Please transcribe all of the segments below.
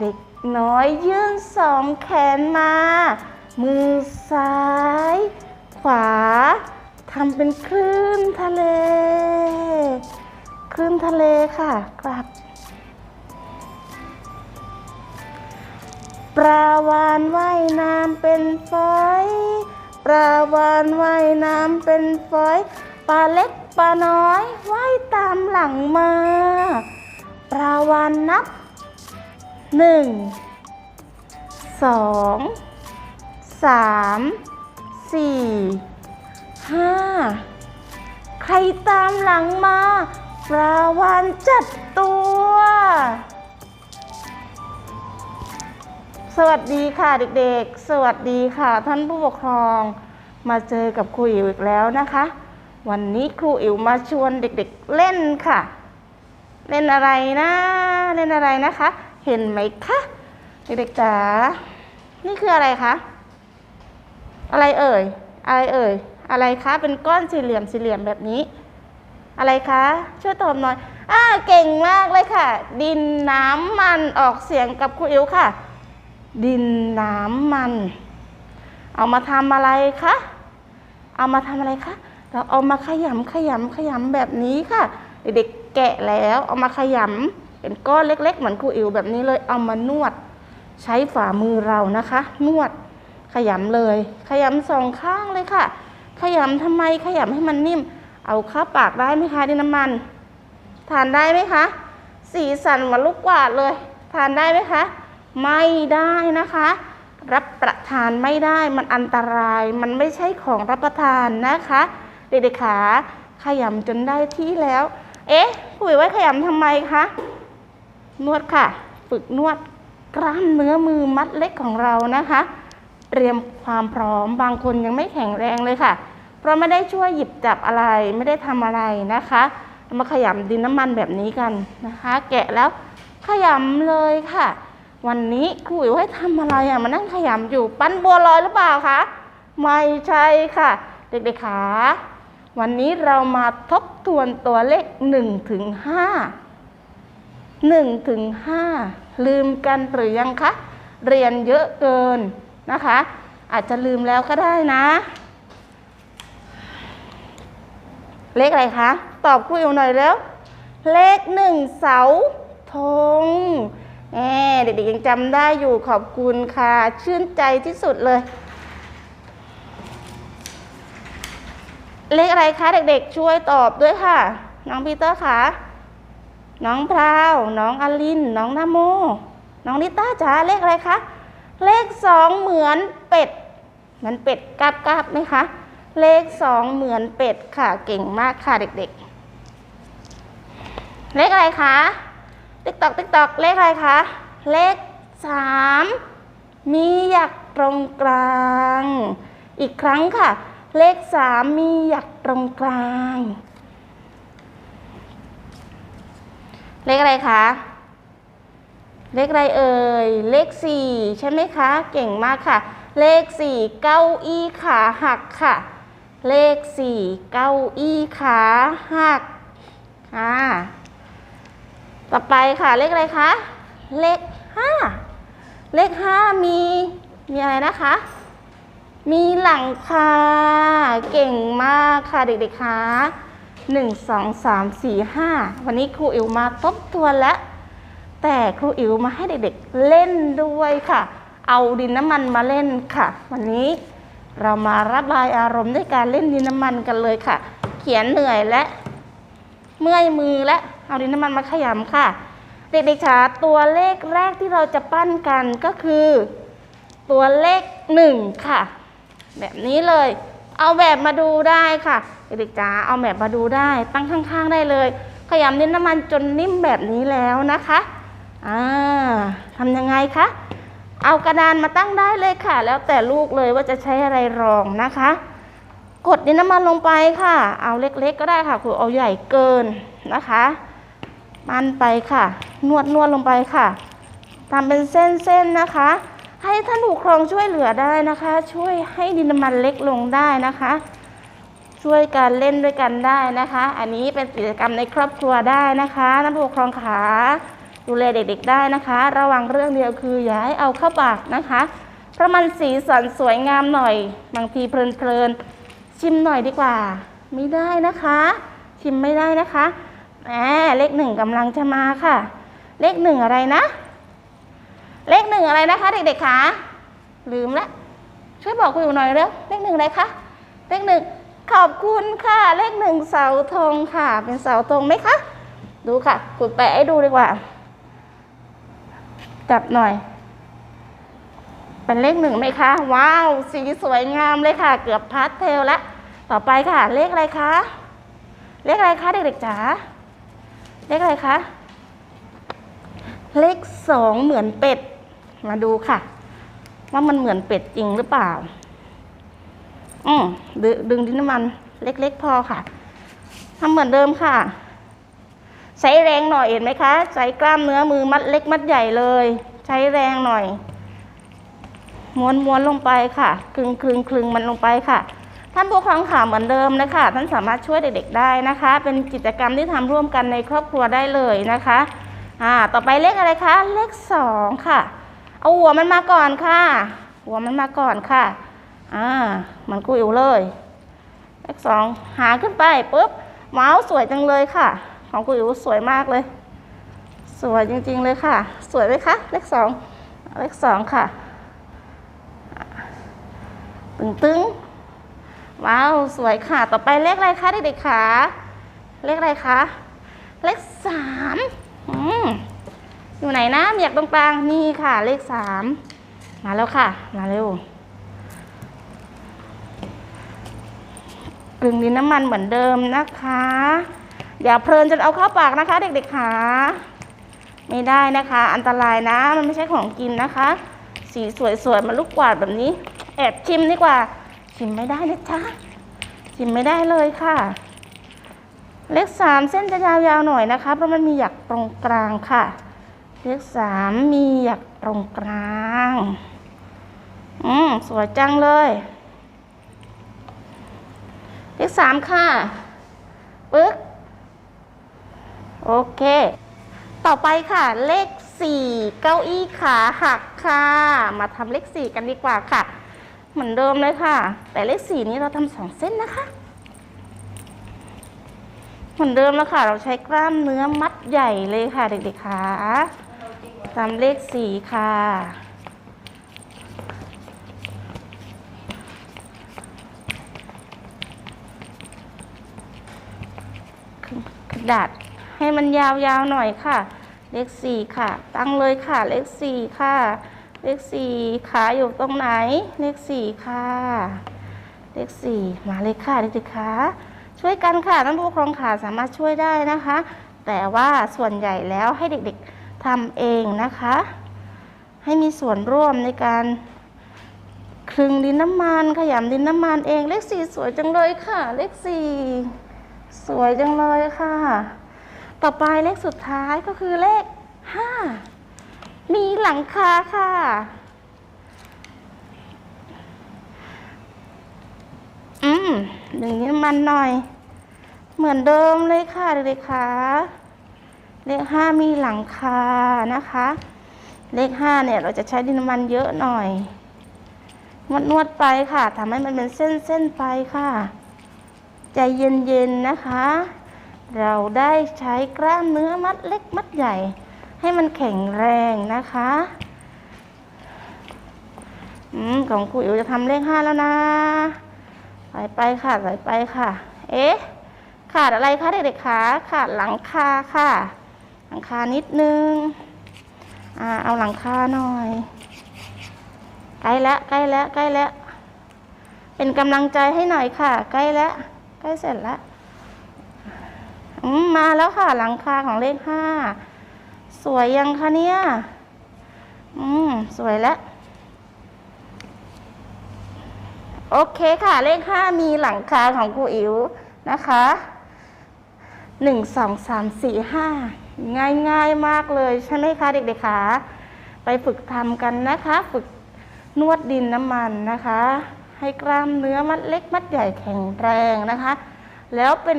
เด็กน้อยยื่นสองแขนมา มือซ้าย ขวาทำเป็นคลื่นทะเล คลื่นทะเลค่ะกลับปลาวานว่ายน้ำเป็นฝอยปลาวานว่ายน้ำเป็นฝอยปลาเล็กปลาน้อยว่ายตามหลังมาปลาวานนับ หนึ่งสองสามสี่ห้าใครตามหลังมาปลาวานจัดตัว สวัสดีค่ะเด็กๆ สวัสดีค่ะท่านผู้ปกครอง มาเจอกับครูอิ๋วอีกแล้วนะคะ วันนี้ครูอิ๋วมาชวนเด็กๆเล่นค่ะ เล่นอะไรนะ เล่นอะไรนะคะ เห็นไหมคะเด็กๆจ๋านี่คืออะไรคะ อะไรเอ่ย อะไรเอ่ย อะไรคะ เป็นก้อนสี่เหลี่ยมสี่เหลี่ยมแบบนี้ อะไรคะ ช่วยตอบหน่อยอ่าเก่งมากเลยค่ะ ดินน้ำมันออกเสียงกับครูอิ๋วค่ะ ดินน้ำมัน เอามาทำอะไรคะ เอามาทำอะไรคะ เราเอามาขยำขยำขยำแบบนี้ค่ะ เด็กๆแกะแล้ว เอามาขยำ เป็นก้อนเล็ก ๆ เหมือนครูอิ๋วแบบนี้เลยเอามานวด ใช้ฝ่ามือเรานะคะ นวดขยำเลย ขยำสองข้างเลยค่ะ ขยำทำไมขยำให้มันนิ่ม เอาเข้าปากได้ไหมคะดินน้ำมัน ทานได้ไหมคะ สีสันเหมือนลูกกวาดเลย ทานได้ไหมคะ ไม่ได้นะคะ รับประทานไม่ได้มันอันตราย มันไม่ใช่ของรับประทานนะคะ เด็กๆขาขยำจนได้ที่แล้ว เอ๊ะคุยไว้ขยำทำไมคะ นวดค่ะ ฝึกนวดกล้ามเนื้อมือมัดเล็กของเรานะคะ เตรียมความพร้อมบางคนยังไม่แข็งแรงเลยค่ะ เพราะไม่ได้ช่วยหยิบจับอะไรไม่ได้ทำอะไรนะคะ มาขยำดินน้ำมันแบบนี้กันนะคะ แกะแล้วขยำเลยค่ะ วันนี้ครูอิ๋วให้ทำอะไรอะมานั่งขยำอยู่ปั้นบัวลอยหรือเปล่าคะไม่ใช่ค่ะ เด็กๆขาวันนี้เรามาทบทวนตัวเลข1ถึง5 1ถึง5ลืมกันหรือยังคะ เรียนเยอะเกินนะคะ อาจจะลืมแล้วก็ได้นะ เลขอะไรคะ ตอบครูอิ๋วหน่อยแล้ว เลขหนึ่งเสาธงแหมเด็กๆยังจำได้อยู่ขอบคุณค่ะ ชื่นใจที่สุดเลย เลขอะไรคะ เด็กๆช่วยตอบด้วยค่ะ น้องพีเตอร์คะ น้องพราว น้องอลิน น้องนาโม น้องนิต้าจ๋าเลขอะไรคะ เลขสองเหมือนเป็ดมือนเป็ดกราบกราบๆไหมคะ เลขสองเหมือนเป็ดค่ะ เก่งมากค่ะเด็กๆ เลขอะไรคะติ๊กตอกติ๊กตอกเลขอะไรคะ เลขสามมีหยักตรงกลาง อีกครั้งค่ะ เลขสามมีหยักตรงกลาง เลขอะไรคะ เลขอะไรเอ่ย เลขสี่ใช่ไหมคะ เก่งมากค่ะ เลขสี่เก้าอี้ขาหักค่ะ เลขสี่เก้าอี้ขาหักอ่าต่อไปค่ะเลขอะไรคะ เลขห้าเลขห้ามีมีอะไรนะคะ มีหลังคาเก่งมากค่ะเด็กๆคะ หนึ่งสองสามสี่ห้าวันนี้ครูอิ๋วมาทบทวนแล้วแต่ครูอิ๋วมาให้เด็กๆเล่นด้วยค่ะ เอาดินน้ำมันมาเล่นค่ะ วันนี้เรามาระบายอารมณ์ด้วยการเล่นดินน้ำมันกันเลยค่ะ เขียนเหนื่อยและ เมื่อยมือและเอาดินน้ำมันมาขยำค่ะ เด็กๆคะตัวเลขแรกที่เราจะปั้นกันก็คือ ตัวเลขหนึ่งค่ะ แบบนี้เลย เอาแบบมาดูได้ค่ะเด็กๆจ๋าเอาแบบมาดูได้ ตั้งข้างๆได้เลย ขยำดินน้ำมันจนนิ่มแบบนี้แล้วนะคะอ่าทำยังไงคะเอากระดานมาตั้งได้เลยค่ะ แล้วแต่ลูกเลยว่าจะใช้อะไรรองนะคะ กดดินน้ำมันลงไปค่ะ เอาเล็กๆก็ได้ค่ะคือเอาใหญ่เกินนะคะมันไปค่ะ นวดนวดลงไปค่ะทำเป็นเส้นๆนะคะ ให้ท่านผู้ปกครองช่วยเหลือได้นะคะ ช่วยให้ดินน้ำมันเล็กลงได้นะคะ ช่วยกันเล่นด้วยกันได้นะคะ อันนี้เป็นกิจกรรมในครอบครัวได้นะคะท่านผู้ปกครองขาดูแลเด็กๆได้นะคะ ระวังเรื่องเดียวคืออย่าให้เอาเข้าปากนะคะเพราะมันสีสันสวยงามหน่อย บางทีเพลินๆชิมหน่อยดีกว่า ไม่ได้นะคะ ชิมไม่ได้นะคะแหมเลขหนึ่งกำลังจะมาค่ะ เลขหนึ่งอะไรนะ เลขหนึ่งอะไรนะคะ เด็กๆคะลืมละช่วยบอกคุณอยู่หน่อยเร็วเลขหนึ่งอะไรคะเลขหนึ่งขอบคุณค่ะ เลขหนึ่งเสาธงค่ะ เป็นเสาธงไหมคะ ดูค่ะคุณแปะให้ดูดีกว่า จับหน่อย เป็นเลขหนึ่งไหมคะ ว้าว สีสวยงามเลยค่ะ เกือบพาสเทลแล้วต่อไปค่ะ เลขอะไรคะ เลขอะไรคะเด็กๆจ๋าเลขอะไรคะ เลขสองเหมือนเป็ด มาดูค่ะ ว่ามันเหมือนเป็ดจริงหรือเปล่า อืมดดึงดินน้ำมันเล็ก ๆ พอค่ะทำเหมือนเดิมค่ะ ใช้แรงหน่อยเห็นไหมคะ ใช้กล้ามเนื้อมือมัดเล็กมัดใหญ่เลย ใช้แรงหน่อย ม้วนม้วนลงไปค่ะคลึงคลึงคลึงมันลงไปค่ะ ท่านผู้ปกครองค่ะเหมือนเดิมนะคะ ท่านสามารถช่วยเด็กๆได้นะคะ เป็นกิจกรรมที่ทำร่วมกันในครอบครัวได้เลยนะคะ อ่า ต่อไปเลขอะไรคะ เลขสองค่ะ เอาหัวมันมาก่อนค่ะ หัวมันมาก่อนค่ะ อ่ามันกุอิวเลยเลขสองหาขึ้นไปปุ๊บเมาส์สวยจังเลยค่ะ ของกุอิวสวยมากเลย สวยจริงๆเลยค่ะ สวยไหมคะ เลขสองเลขสองค่ะ ตึงตึงๆว้าว สวยค่ะ ต่อไปเลขอะไรคะเด็กๆคะ เลขอะไรคะ เลขสาม อยู่ไหนนะอยากตรงกลางนี่ค่ะ เลขสามมาแล้วค่ะ มาเร็วกลึงดินน้ำมันเหมือนเดิมนะคะ อย่าเพลินจนเอาเข้าปากนะคะ เด็กๆค่ะไม่ได้นะคะ อันตรายนะ มันไม่ใช่ของกินนะคะ สีสวยๆมาลูกกวาดแบบนี้ แอบชิมดีกว่า ชิมไม่ได้นะจ๊ะชิมไม่ได้เลยค่ะ เลขสามเส้นจะยาวๆหน่อยนะคะ เพราะมันมีหยักตรงกลางค่ะ เลขสามมีหยักตรงกลาง อืมสวยจังเลย เลขสามค่ะ ปึ๊ก โอเค ต่อไปค่ะ เลขสี่เก้าอี้ขาหักค่ะ มาทำเลขสี่กันดีกว่าค่ะ เหมือนเดิมเลยค่ะ แต่เลขสี่นี้เราทำสองเส้นนะคะเหมือนเดิมแล้วค่ะ เราใช้กล้ามเนื้อมัดใหญ่เลยค่ะเด็กๆค่ะ ตามเลขสี่ค่ะ กระดาษให้มันยาวๆหน่อยค่ะ เลขสี่ค่ะ ตั้งเลยค่ะ เลขสี่ค่ะ เลขสี่ขาอยู่ตรงไหน เลขสี่ค่ะ เลขสี่มาเลยค่ะเด็กๆค่ะช่วยกันค่ะท่านผู้ปกครองค่ะสามารถช่วยได้นะคะ แต่ว่าส่วนใหญ่แล้วให้เด็กๆ ทำเองนะคะ ให้มีส่วนร่วมในการคลึงดินน้ำมันขยำดินน้ำมันเองเลขสี่สวยจังเลยค่ะ เลขสี่สวยจังเลยค่ะ ต่อไปเลขสุดท้ายก็คือเลขห้ามีหลังคาค่ะ อืมดึงนี้มันหน่อย เหมือนเดิมเลยค่ะเด็กๆค่ะ เลขห้ามีหลังคานะคะ เลขห้าเนี่ยเราจะใช้ดินน้ำมันเยอะหน่อยนวดนวดไปค่ะทำให้มันเป็นเส้นเส้นไปค่ะ ใจเย็นๆนะคะ เราได้ใช้กล้ามเนื้อมัดเล็กมัดใหญ่ ให้มันแข็งแรงนะคะอืมของครูอิ๋วจะทำเลขห้าแล้วนะใส่ไปค่ะใส่ไปค่ะ เอ๊ะขาดอะไรคะเด็กๆคะขาดหลังคาค่ะ หลังคานิดนึง อ่า เอาหลังคาหน่อย ใกล้แล้วใกล้แล้วใกล้แล้วเป็นกำลังใจให้หน่อยค่ะ ใกล้แล้วใกล้เสร็จแล้วมมาแล้วค่ะ หลังคาของเลขห้าสวยยังคะเนี่ย อืม สวยแล้ว โอเคค่ะ เลขห้ามีหลังคาของครูอิ๋วนะคะหนึ่งสองสามสี่ห้า ง่ายๆมากเลยใช่ไหมคะเด็กๆคะไปฝึกทำกันนะคะ ฝึกนวดดินน้ำมันนะคะ ให้กล้ามเนื้อมัดเล็กมัดใหญ่แข็งแรงนะคะ แล้วเป็น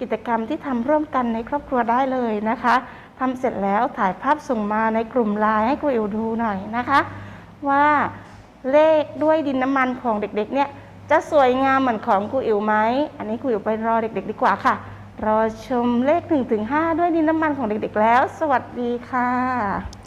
กิจกรรมที่ทำร่วมกันในครอบครัวได้เลยนะคะทำเสร็จแล้วถ่ายภาพส่งมาในกลุ่มไลน์ให้ครูอิ๋วดูหน่อยนะคะ ว่าเลขด้วยดินน้ำมันของเด็กๆเนี่ยจะสวยงามเหมือนของครูอิ๋วไหม อันนี้ครูอิ๋วไปรอเด็ก ๆ ดีกว่าค่ะ รอชมเลข 1-5 ด้วยดินน้ำมันของเด็กๆแล้ว สวัสดีค่ะ